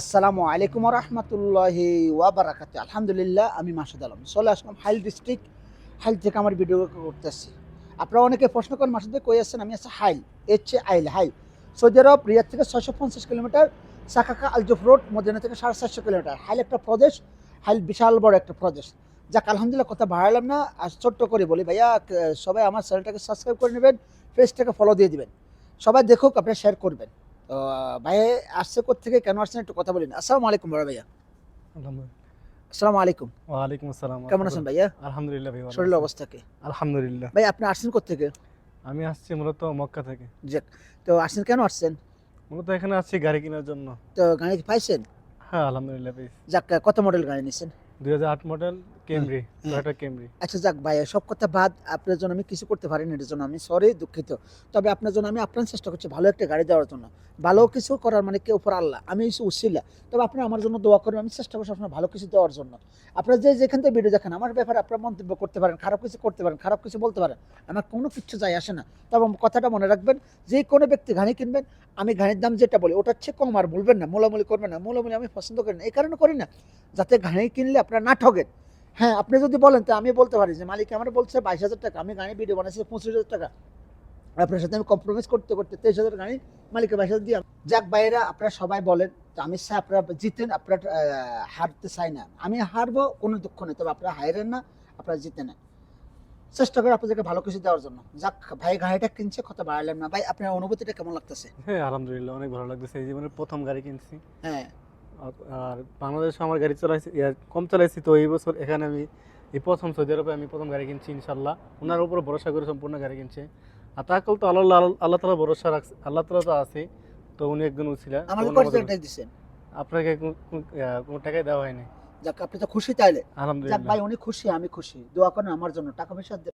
আসসালামু আলাইকুম রহমতুল্লাহি ওয়াবারাকাত আলহামদুলিল্লাহ, আমি মাসুদ আলম। চলে আসলাম হাইল ডিস্ট্রিক্ট, হাইল থেকে আমার ভিডিও করতেছি। আপনারা অনেকে প্রশ্ন করেন, মাসুদ কই আসছেন আমি আছি হাইল এইচ এ আইল হাইল। সৌদি আরব, রিয়াদ থেকে ছয়শো পঞ্চাশ kilometre, Sakaka Al Jouf road, Medina থেকে সাড়ে চারশো কিলোমিটার। হাইল একটা প্রদেশ, হাইল বিশাল বড় একটা প্রদেশ। যাক, আলহামদুলিল্লাহ, কথা বাড়ালাম না, আর ছোট্ট করে বলি, ভাইয়া সবাই আমার চ্যানেলটাকে সাবস্ক্রাইব করে নেবেন, পেজটাকে ফলো দিয়ে দিবেন। সবাই দেখুক, আপনারা শেয়ার করবেন। তো ভাই আসছে থেকে কেন আসছেন? একটু কথা বলিন আসসালামু আলাইকুম বড় ভাইয়া। আসসালামু আলাইকুম। ওয়ালাইকুম আসসালাম। কেমন আছেন ভাইয়া? আলহামদুলিল্লাহ ভাই শরীরের অবস্থা কি? আলহামদুলিল্লাহ। ভাই আপনি আসছেন থেকে আমি আসছি মূলত মক্কা থেকে। যাক তো আসছেন কেন আসছেন? মূলত এখানে আসছি গাড়ি কেনার জন্য। তো গাড়ি পাইছেন? হ্যাঁ আলহামদুলিল্লাহ পেয়েছি যাক কত মডেল গাড়ি নিছেন? দুই হাজার আট মডেল কেমরি টয়োটা কেমরি। আচ্ছা যাক ভাই সব কথা বাদ আপনার জন্য আমি কিছু করতে পারিনি এটার জন্য আমি সরি দুঃখিত। তবে আপনার জন্য আমি আপনার চেষ্টা করছি ভালো একটা গাড়ি দেওয়ার জন্য। ভালো কিছু করার মানে কেউ উপর আল্লাহ আমি কিছু উচ্ছিলা তবে আপনি আমার জন্য দোয়া করবেন আমি চেষ্টা করছি আপনার ভালো কিছু দেওয়ার জন্য। আপনারা যে যেখান থেকে ভিডিও দেখেন আমার ব্যাপারে আপনারা মন্তব্য করতে পারেন খারাপ কিছু করতে পারেন খারাপ কিছু বলতে পারেন আমার কোনো কিছু যায় আসে না। তবে কথাটা মনে রাখবেন যে কোনো ব্যক্তি গাড়ি কিনবেন আমি গাড়ির দাম যেটা বলি ওটার চেয়ে কম আর বলবেন না মোলামুলি করবেন না মোলামুলি আমি পছন্দ করি না এই কারণে করি না। যাতে গাড়ি কিনলে আপনারা না ঠগেন। হ্যাঁ আপনি যদি বলেন তো আমি বলতে পারি যে মালিক আমার বলছে বাইশ হাজার টাকা আমি গাড়ি ভিডিও বানাইছি পঁচিশ হাজার টাকা। আপনার সাথে আমি কম্প্রোমাইজ করতে করতে তেইশ হাজার গাড়ি মালিকের বাইশ হাজার দিয়ে যাক বাইরা আপনারা সবাই বলেন তো আমি চাই আপনারা জিতেন আপনারা হারতে চাই না। আমি হারবো কোনো দুঃখ নেই তবে আপনারা হারেন না আপনারা জিতে নেন। চেষ্টা করে আপনাদেরকে ভালো কিছু দেওয়ার জন্য। যাক ভাই গাড়িটা কিনছে কথা বাড়ালাম না। ভাই আপনার অনুভূতিটা কেমন লাগতেছে? হ্যাঁ আলহামদুলিল্লাহ অনেক ভালো লাগতেছে। এই জীবনের প্রথম গাড়ি কিনছি। হ্যাঁ। আর- বাংলাদেশে আমার গাড়ি চালাইছি কম চালাইছি তো এই বছর এখানে আমি এই প্রথম সৌদি আরবে আমি প্রথম গাড়ি কিনছি ইনশাল্লাহ ওনার উপর ভরসা করে সম্পূর্ণ গাড়ি কিনছে। আর তাকল তো আল্লাহ আল্লাহ তালা ভরসা রাখছে আল্লাহ তালা তো আছে তো উনি একজন উছিলা আপনাকে কোন- টাকাই দেওয়া হয়নি। যাক আপনি তো খুশি তাইলে। আলহামদুলিল্লাহ। ভাই উনি খুশি আমি খুশি। দোয়া করেন আমার জন্য টাকা পয়সা